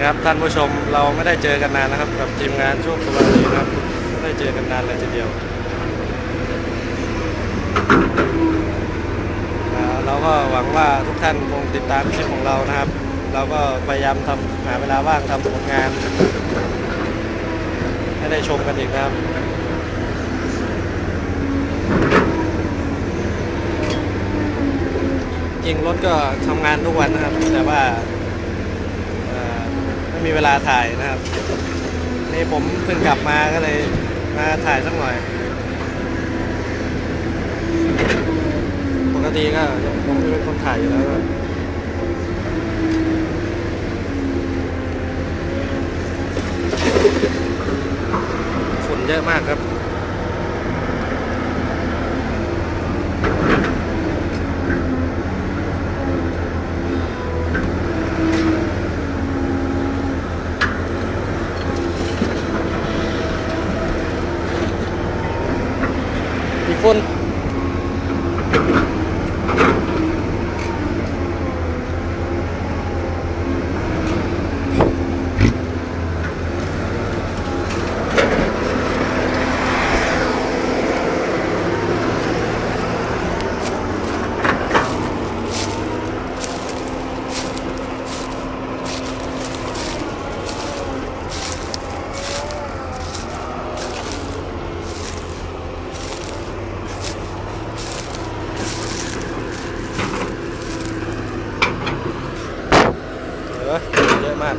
นะครับท่านผู้ชมเราไม่ได้เจอกันนานนะครับกับทีมงานโชคสวัสดีนะครับไม่ได้เจอกันนานเลยทีเดียวเราก็หวังว่าทุกท่านคงติดตามคลิปของเรานะครับ เราก็พยายามทำหาเวลาว่างทำผลงานให้ได้ชมกันอีกนะครับจริงรถก็ทำงานทุกวันนะครับ แต่ว่า มีเวลาถ่ายนะครับ นี่ผมเพิ่งกลับมาก็เลยมาถ่ายสักหน่อย ปกติก็ผมเป็นคนถ่ายอยู่แล้วก็ฝุ่นเยอะมากครับ มี มารถ